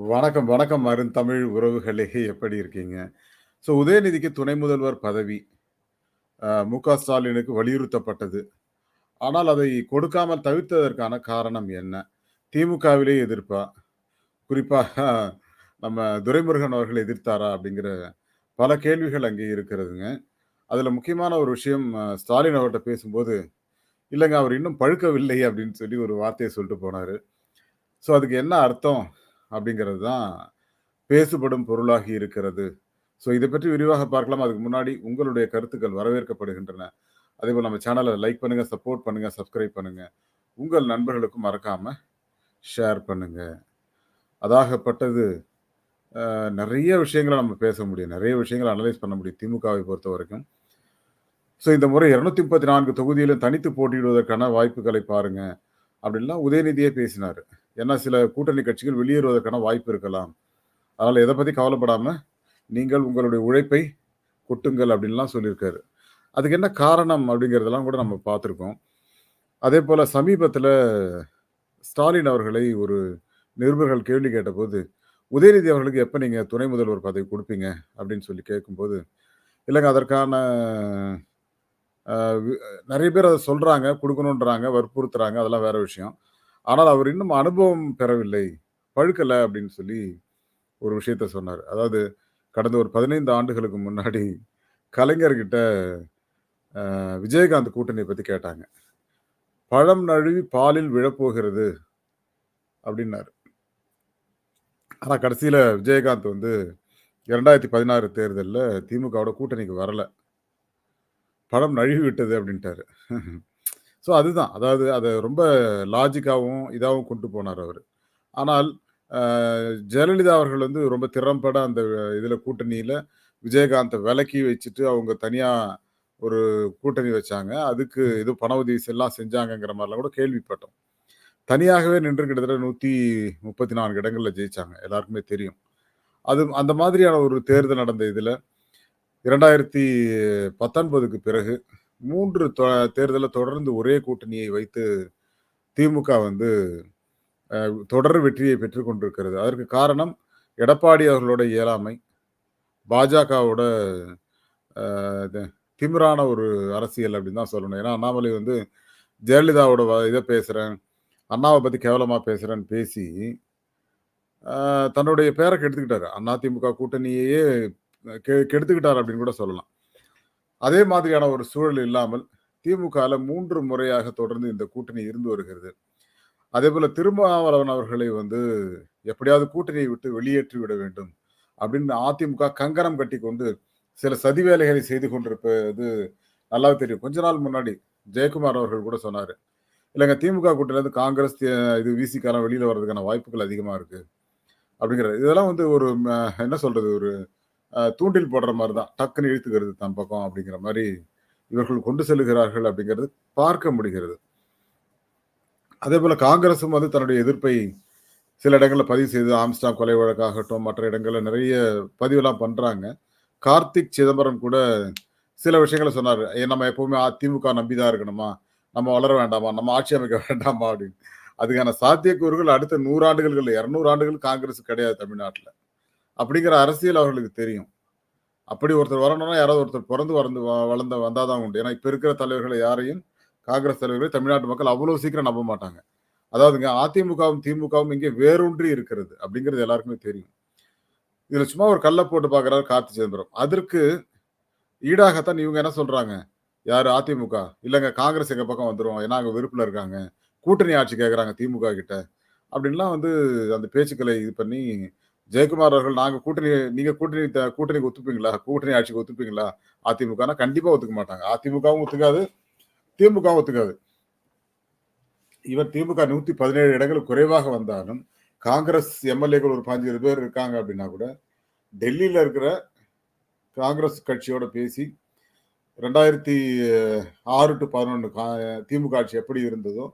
வணக்கம், வணக்கம் அருந்தமிழ் உறவுகளே! எப்படி இருக்கீங்க? ஸோ உதயநிதிக்கு துணை முதல்வர் பதவி மு மு.க. ஸ்டாலினுக்கு வலியுறுத்தப்பட்டது. ஆனால் அதை கொடுக்காமல் தவிர்த்ததற்கான காரணம் என்ன? திமுகவிலே எதிர்ப்பா? குறிப்பாக நம்ம துரைமுருகன் அவர்கள் எதிர்த்தாரா? அப்படிங்கிற பல கேள்விகள் அங்கே இருக்கிறதுங்க. அதில் முக்கியமான ஒரு விஷயம் ஸ்டாலின் அவர்கிட்ட பேசும்போது, இல்லைங்க அவர் இன்னும் பழுக்கவில்லை" அப்படின்னு சொல்லி ஒரு வார்த்தையை சொல்லிட்டு போனார் ஸோ அதுக்கு என்ன அர்த்தம்? அப்படிங்கிறது தான் பேசுபடும் பொருளாகி இருக்கிறது. ஸோ இதை பற்றி விரிவாக பார்க்கலாம். அதுக்கு முன்னாடி உங்களுடைய கருத்துக்கள் வரவேற்கப்படுகின்றன. அதேபோல நம்ம சேனலை லைக் பண்ணுங்கள் சப்போர்ட் பண்ணுங்கள் சப்ஸ்கிரைப் பண்ணுங்கள் உங்கள் நண்பர்களுக்கும் மறக்காமல் ஷேர் பண்ணுங்கள் அதாகப்பட்டது நிறைய விஷயங்களை விஷயங்கள நம்ம பேச முடியும். நிறைய விஷயங்களை அனலைஸ் பண்ண முடியும் திமுகவை பொறுத்தவரைக்கும். ஸோ இந்த முறை 234 தொகுதியிலும் தனித்து போட்டியிடுவதற்கான வாய்ப்புகளை பாருங்கள் அப்படின்லாம் உதயநிதியே பேசினார் ஏன்னா சில கூட்டணி கட்சிகள் வெளியேறுவதற்கான வாய்ப்பு இருக்கலாம். அதனால் எதை பற்றி கவலைப்படாமல் நீங்கள் உங்களுடைய உழைப்பை கொட்டுங்கள் அப்படின்லாம் சொல்லியிருக்காரு. அதுக்கு என்ன காரணம் அப்படிங்கிறதெல்லாம் கூட நம்ம பார்த்துருக்கோம். அதே போல் சமீபத்தில் ஸ்டாலின் அவர்களை ஒரு நிருபர்கள் கேள்வி கேட்டபோது, "உதயநிதி அவர்களுக்கு எப்போ நீங்கள் துணை முதல்வர் பதவி கொடுப்பீங்க அப்படின்னு சொல்லி கேட்கும்போது, இல்லைங்க அதற்கான நிறைய பேர் அதை சொல்றாங்க, கொடுக்கணுன்றாங்க வற்புறுத்துறாங்க. அதெல்லாம் வேற விஷயம். ஆனால் அவர் இன்னும் அனுபவம் பெறவில்லை. பழுக்கலை அப்படின்னு சொல்லி ஒரு விஷயத்த சொன்னார் அதாவது கடந்த ஒரு 15 ஆண்டுகளுக்கு முன்னாடி கலைஞர்கிட்ட விஜயகாந்த் கூட்டணியை பற்றி கேட்டாங்க. "பழம் நழுவி பாலில் விழப்போகிறது" அப்படின்னாரு. ஆனால் கடைசியில் விஜயகாந்த் வந்து இரண்டாயிரத்தி பதினாறு தேர்தலில் திமுகவோட கூட்டணிக்கு வரலை "பழம் நழுவி விட்டது" அப்படின்ட்டாரு. ஸோ அதுதான். அதாவது அத ரொம்ப லாஜிக்காவும், இதாவும் கொண்டு போனாரு அவரு. ஆனால் ஜெயலலிதா அவர்கள் வந்து ரொம்ப திறம்பட அந்த இதுல கூட்டணியில விஜயகாந்த விலக்கி வச்சுட்டு, அவங்க தனியா ஒரு கூட்டணி வச்சாங்க. அதுக்கு ஏதோ பண உதவி எல்லாம் செஞ்சாங்கங்கிற மாரிலாம் கூட கேள்விப்பட்டோம். தனியாகவே நின்று கிட்டத்தட்ட 134 இடங்கள்ல ஜெயிச்சாங்க. எல்லாருக்குமே தெரியும். அது அந்த மாதிரியான ஒரு தேர்தல் நடந்த இதுல 2019க்கு பிறகு மூன்று தொ தொடர்ந்து ஒரே கூட்டணியை வைத்து திமுக வந்து தொடர் வெற்றியை பெற்று கொண்டிருக்கிறது. அதற்கு காரணம் எடப்பாடி அவர்களோட இயலாமை, பாஜகவோட திமிரான ஒரு அரசியல் அப்படின்னு தான் சொல்லணும். ஏன்னா அண்ணாமலை வந்து ஜெயலலிதாவோட வ பேசுகிறேன் அண்ணாவை பற்றி கேவலமாக பேசுகிறேன்னு பேசி, தன்னுடைய பேரை கெடுத்துக்கிட்டாரு. அதிமுக கூட்டணியையே கெ கெடுத்துக்கிட்டார் அப்படின்னு கூட சொல்லலாம். அதே மாதிரியான ஒரு சூழல் இல்லாமல் திமுகவில் மூன்று முறையாக தொடர்ந்து இந்த கூட்டணி இருந்து வருகிறது. அதே போல திருமாவளவன் அவர்களை வந்து எப்படியாவது கூட்டணியை விட்டு வெளியேற்றி விட வேண்டும் அப்படின்னு அதிமுக கங்கணம் கட்டிக்கொண்டு சில சதி வேலைகளை செய்து கொண்டிருப்பது நல்லாவே தெரியும். கொஞ்ச நாள் முன்னாடி ஜெயக்குமார் அவர்கள் கூட சொன்னார் இல்லைங்க திமுக கூட்டணியிலேருந்து காங்கிரஸ், இது விசிகலாம் வெளியில் வர்றதுக்கான வாய்ப்புகள் அதிகமாக இருக்குது அப்படிங்கிறாரு. இதெல்லாம் வந்து ஒரு என்ன சொல்கிறது ஒரு தூண்டில் போடுற மாதிரி தான். டக்குன்னு இழுத்துக்கிறது தன் பக்கம் அப்படிங்கிற மாதிரி இவர்கள் கொண்டு செல்லுகிறார்கள் அப்படிங்கிறது பார்க்க முடிகிறது. அதே போல காங்கிரசும் வந்து தன்னுடைய எதிர்ப்பை சில இடங்களில் பதிவு செய்து ஆம்ஸ்டாங் கொலை வழக்காகட்டும், மற்ற இடங்களில் நிறைய பதிவுலாம் பண்ணுறாங்க கார்த்திக் சிதம்பரம் கூட சில விஷயங்கள சொன்னார் நம்ம எப்பவுமே திமுக நம்பி தான் இருக்கணுமா? நம்ம வளர வேண்டாமா? நம்ம ஆட்சி அமைக்க வேண்டாமா?" அப்படின்னு. அதுக்கான சாத்தியக்கூறுகள் அடுத்த நூறாண்டுகள் இல்லை இரநூறு ஆண்டுகள் காங்கிரஸ் கிடையாது தமிழ்நாட்டில் அப்படிங்கிற அரசியல் அவர்களுக்கு தெரியும். அப்படி ஒருத்தர் வரணும்னா யாராவது ஒருத்தர் பிறந்து வளர்ந்து வ வளர்ந்த வந்தா தான் உண்டு. ஏன்னா இப்ப இருக்கிற தலைவர்களை யாரையும் காங்கிரஸ் தலைவர்களை தமிழ்நாட்டு மக்கள் அவ்வளவு சீக்கிரம் நம்ப மாட்டாங்க. அதாவதுங்க அதிமுகவும், திமுகவும் இங்கே வேரூன்றி இருக்கிறது அப்படிங்கிறது எல்லாருக்குமே தெரியும். இதுல சும்மா ஒரு கல்லை போட்டு பார்க்குறாரு கார்த்தி சிதம்பரம். அதற்கு ஈடாகத்தான் இவங்க என்ன சொல்றாங்க? யாரு அதிமுக? இல்லைங்க காங்கிரஸ் எங்க பக்கம் வந்துடும் ஏன்னா அங்கே விருப்பில் இருக்காங்க. கூட்டணி ஆட்சி கேட்குறாங்க திமுக கிட்ட." அப்படின்லாம் வந்து அந்த பேச்சுக்களை இது பண்ணி ஜெயக்குமார் அவர்கள் நாங்கள் கூட்டணி நீங்கள் கூட்டணி கூட்டணிக்கு ஒத்துப்பீங்களா? கூட்டணி ஆட்சிக்கு ஒத்துப்பீங்களா? அதிமுகனா கண்டிப்பாக ஒத்துக்க மாட்டாங்க. அதிமுகவும் ஒத்துக்காது, திமுகவும் ஒத்துக்காது. இவர் திமுக 117 இடங்கள் குறைவாக வந்தாலும், காங்கிரஸ் எம்.எல்.ஏக்கள் ஒரு 15, 20 பேர் இருக்காங்க அப்படின்னா கூட, டெல்லியில் இருக்கிற காங்கிரஸ் கட்சியோட பேசி ரெண்டாயிரத்தி ஆறு டு பதினொன்று கா திமுக ஆட்சி எப்படி இருந்ததோ,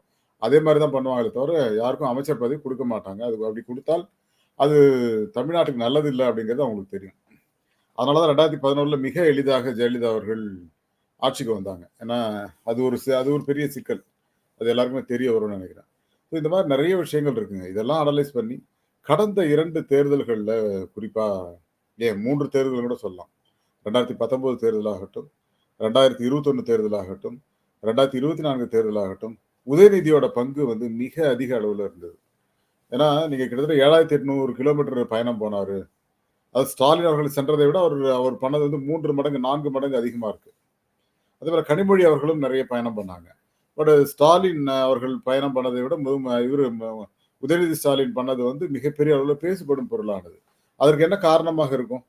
அதே மாதிரி தான் பண்ணுவாங்களே தவிர, யாருக்கும் அமைச்சர் பதவி கொடுக்க மாட்டாங்க. அது அப்படி கொடுத்தால் அது தமிழ்நாட்டுக்கு நல்லது இல்லை அப்படிங்கிறது அவங்களுக்கு தெரியும். அதனால தான் 2011ல மிக எளிதாக ஜெயலலிதா அவர்கள் ஆட்சிக்கு வந்தாங்க. ஏன்னா, அது ஒரு அது ஒரு பெரிய சிக்கல். அது எல்லாருக்குமே தெரிய வரும்னு நினைக்கிறேன் ஸோ இந்த மாதிரி நிறைய விஷயங்கள் இருக்குங்க. இதெல்லாம் அனலைஸ் பண்ணி, கடந்த இரண்டு தேர்தல்களில் குறிப்பாக ஏன் மூன்று தேர்தல்கள் கூட சொல்லலாம். 2019 தேர்தலாகட்டும், 2021 தேர்தலாகட்டும், 2024 தேர்தலாகட்டும், உதயநிதியோட பங்கு வந்து மிக அதிக அளவில் இருந்தது. ஏன்னா, நீங்க கிட்டத்தட்ட 7,800 கிலோமீட்டர் பயணம் போனாரு. அது ஸ்டாலின் அவர்கள் சென்றதை விட அவர் அவர் பண்ணது வந்து மூன்று மடங்கு, நான்கு மடங்கு அதிகமா இருக்கு. அதேபோல கனிமொழி அவர்களும் நிறைய பயணம் பண்ணாங்க. பட் ஸ்டாலின் அவர்கள் பயணம் பண்ணதை விட இவர் இவரு ம உதயநிதி ஸ்டாலின் பண்ணது வந்து மிகப்பெரிய அளவில் பேசுபடும் பொருளானது. அதற்கு என்ன காரணமாக இருக்கும்?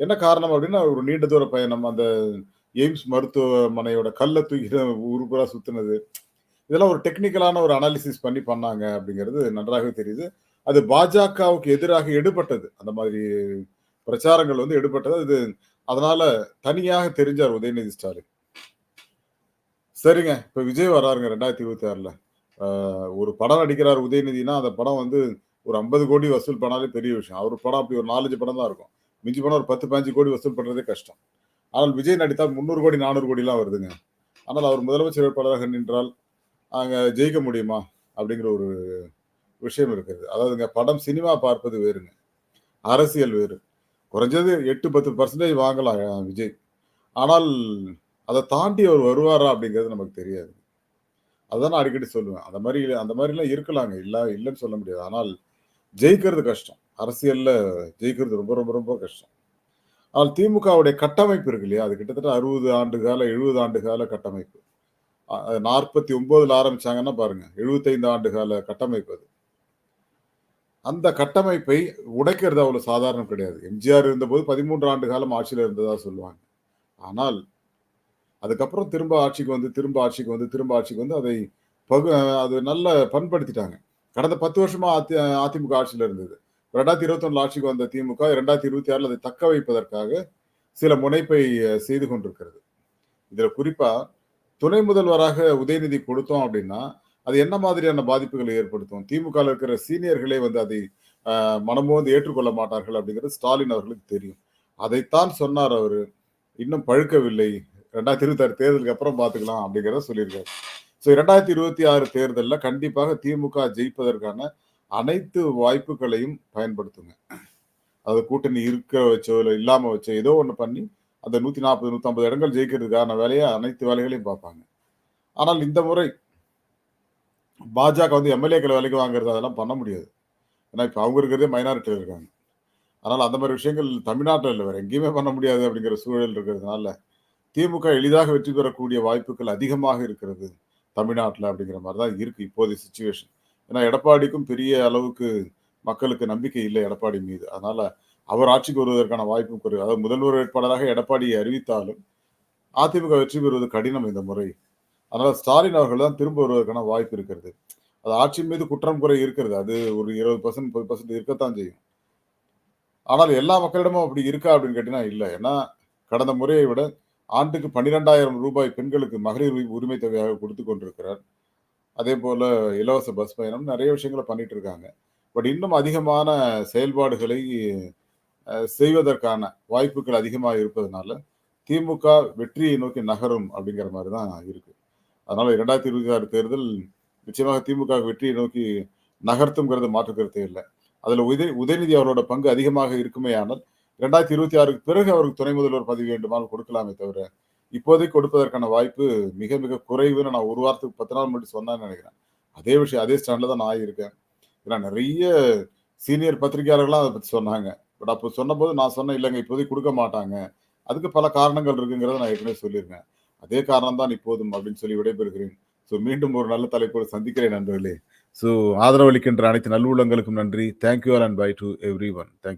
என்ன காரணம் அப்படின்னா ஒரு நீண்ட தூர பயணம். அந்த எய்ம்ஸ் மருத்துவமனையோட கல்லை தூக்கி ஊர் சுத்தினது இதெல்லாம் ஒரு டெக்னிக்கலான ஒரு அனாலிசிஸ் பண்ணி பண்ணாங்க அப்படிங்கிறது நன்றாகவே தெரியுது. அது பாஜகவுக்கு எதிராக எடுபட்டது. அந்த மாதிரி பிரச்சாரங்கள் வந்து எடுபட்டது. அது அதனால தனியாக தெரிஞ்சார் உதயநிதி ஸ்டாலின். சரிங்க. இப்ப விஜய் வராருங்க 2026ல. ஆ ஒரு படம் நடிக்கிறார் உதயநிதினா, அந்த படம் வந்து ஒரு ஐம்பது கோடி வசூல் பண்ணாலே பெரிய விஷயம். அவர் படம் அப்படி ஒரு 4, 5 படம் தான் இருக்கும். மிஞ்சி படம் ஒரு பத்து பதினஞ்சு கோடி வசூல் பண்றதே கஷ்டம். ஆனால் விஜய் நடித்தால் முந்நூறு கோடி நானூறு கோடிலாம் வருதுங்க. ஆனால் அவர் முதலமைச்சர் வேட்பாளராக நின்றால், அங்கே ஜெயிக்க முடியுமா? அப்படிங்கிற ஒரு விஷயம் இருக்குது. அதாவதுங்க படம் சினிமா பார்ப்பது வேறுங்க. அரசியல் வேறு. குறைஞ்சது 8, 10% வாங்கலாம் விஜய். ஆனால் அதை தாண்டி அவர் வருவாரா? அப்படிங்கிறது நமக்கு தெரியாது. அதான் நான் அடிக்கடி சொல்லுவேன். அந்த மாதிரி அந்த மாதிரிலாம் இருக்கலாங்க. இல்லை இல்லைன்னு சொல்ல முடியாது. ஆனால் ஜெயிக்கிறது கஷ்டம். அரசியலில் ஜெயிக்கிறது ரொம்ப ரொம்ப ரொம்ப கஷ்டம். ஆனால் திமுகவுடைய கட்டமைப்பு இருக்கு இல்லையா? அது கிட்டத்தட்ட 60 ஆண்டு கால, 70 ஆண்டு கால கட்டமைப்பு. நாற்பத்தி ஒன்பதுல ஆரம்பிச்சாங்கன்னா பாருங்க. 75 ஆண்டு கால கட்டமைப்பு அது. அந்த கட்டமைப்பை உடைக்கிறது அவ்வளவு சாதாரணம் கிடையாது. எம்ஜிஆர் இருந்தபோது 13 ஆண்டு காலம் ஆட்சியில் இருந்ததா சொல்லுவாங்க. ஆனால் அதுக்கப்புறம் திரும்ப ஆட்சிக்கு வந்து, திரும்ப ஆட்சிக்கு வந்து, திரும்ப ஆட்சிக்கு வந்து அதை பகு அது நல்ல பண்படுத்திட்டாங்க. கடந்த 10 வருஷமா அதி அதிமுக ஆட்சியில் இருந்தது. 2021ல ஆட்சிக்கு வந்த திமுக 2026ல அதை தக்க வைப்பதற்காக சில முனைப்பை செய்து கொண்டிருக்கிறது. இதில் குறிப்பாக துணை முதல்வராக உதயநிதி கொடுத்தோம் அப்படின்னா அது என்ன மாதிரியான பாதிப்புகளை ஏற்படுத்தும்? திமுக இருக்கிற சீனியர்களே வந்து அதை அ மனமோந்து ஏற்றுக்கொள்ள மாட்டார்கள் அப்படிங்கிறது ஸ்டாலின் அவர்களுக்கு தெரியும். அதைத்தான் சொன்னார் அவர் இன்னும் பழுக்கவில்லை. 2026 தேர்தலுக்கு அப்புறம் பார்த்துக்கலாம் அப்படிங்கிறத சொல்லியிருக்காரு. ஸோ ரெண்டாயிரத்து இருபத்தி ஆறு தேர்தலில் கண்டிப்பாக திமுக ஜெயிப்பதற்கான அனைத்து வாய்ப்புகளையும் பயன்படுத்துங்க. அது கூட்டணி இருக்க வச்சோ, இல்லை இல்லாமல் வச்சோ ஏதோ ஒன்று பண்ணி அந்த 140, 150 இடங்கள் ஜெயிக்கிறதுக்கான வேலையை அனைத்து வேலைகளையும் பார்ப்பாங்க. ஆனால் இந்த முறை பாஜக வந்து எம்எல்ஏக்களை வேலைக்கு வாங்குறது அதெல்லாம் பண்ண முடியாது. ஏன்னா, இப்போ அவங்க இருக்கிறதே மைனாரிட்டியில் இருக்காங்க. அதனால் அந்த மாதிரி விஷயங்கள் தமிழ்நாட்டில் இல்லை வேறு எங்கேயுமே பண்ண முடியாது அப்படிங்கிற சூழல் இருக்கிறதுனால, திமுக எளிதாக வெற்றி பெறக்கூடிய வாய்ப்புகள் அதிகமாக இருக்கிறது. தமிழ்நாட்டில் அப்படிங்கிற மாதிரி தான் இருக்குது இப்போதைய சுச்சுவேஷன் ஏன்னா, எடப்பாடிக்கும் பெரிய அளவுக்கு மக்களுக்கு நம்பிக்கை இல்லை எடப்பாடி மீது. அதனால் அவர் ஆட்சிக்கு வருவதற்கான வாய்ப்பும் குறைவு. அதாவது முதல்வர் வேட்பாளராக எடப்பாடியை அறிவித்தாலும், அதிமுக வெற்றி பெறுவது கடினம் இந்த முறை. அதனால் ஸ்டாலின் அவர்கள் தான் திரும்ப வருவதற்கான வாய்ப்பு இருக்கிறது. அது ஆட்சி மீது குற்றம் குறை இருக்கிறது. அது ஒரு 20%, 30% இருக்கத்தான் செய்யும். ஆனால் எல்லா மக்களிடமும் அப்படி இருக்கா அப்படின்னு கேட்டீங்கன்னா இல்லை ஏன்னா, கடந்த முறையை விட ஆண்டுக்கு பன்னிரெண்டாயிரம் ரூபாய் பெண்களுக்கு மகளிர் உரிமை தொகையாக கொடுத்து கொண்டிருக்கிறார். அதே போல் இலவச பஸ் பயணம் நிறைய விஷயங்கள பண்ணிட்டு இருக்காங்க. பட் இன்னும் அதிகமான செயல்பாடுகளை செய்வதற்கான வாய்ப்புகள் அதிகமாக இருப்பதனால, திமுக வெற்றியை நோக்கி நகரும் அப்படிங்கிற மாதிரி தான் இருக்கு. அதனால 2026 தேர்தல் நிச்சயமாக திமுக வெற்றியை நோக்கி நகர்த்தும்ங்கிறது மாற்று கருத்தே அதில் உதய உதயநிதி அவரோட பங்கு அதிகமாக இருக்குமே ஆனால் ரெண்டாயிரத்து இருபத்தி ஆறுக்கு பிறகு அவருக்கு துணை முதல்வர் பதவி வேண்டுமானால் கொடுக்கலாமே தவிர, இப்போதைக்கு கொடுப்பதற்கான வாய்ப்பு மிக மிக குறைவுன்னு நான் ஒரு வாரத்துக்கு 10 நாள் முன்னாடி சொன்னேன்னு நினைக்கிறேன் அதே விஷயம் அதே ஸ்டாண்டில் தான் நான் ஆகியிருக்கேன் ஏன்னா நிறைய சீனியர் பத்திரிகையாளர்கள்லாம் அதை பற்றி சொன்னாங்க. பட் அப்போ சொன்னபோது நான் சொன்னேன் இல்லைங்க இப்போதைக்கு கொடுக்க மாட்டாங்க. அதுக்கு பல காரணங்கள் இருக்குங்கிறத நான் ஏற்கனவே சொல்லியிருக்கேன். அதே காரணம் தான் இப்போதும் அப்படின்னு சொல்லி விடைபெறுகிறேன். ஸோ மீண்டும் ஒரு நல்ல தலைப்போடு சந்திக்கிறேன் நண்பர்களே. ஸோ ஆதரவளிக்கின்ற அனைத்து நல்லுள்ளங்களுக்கும் நன்றி. Thank you all and bye to everyone thank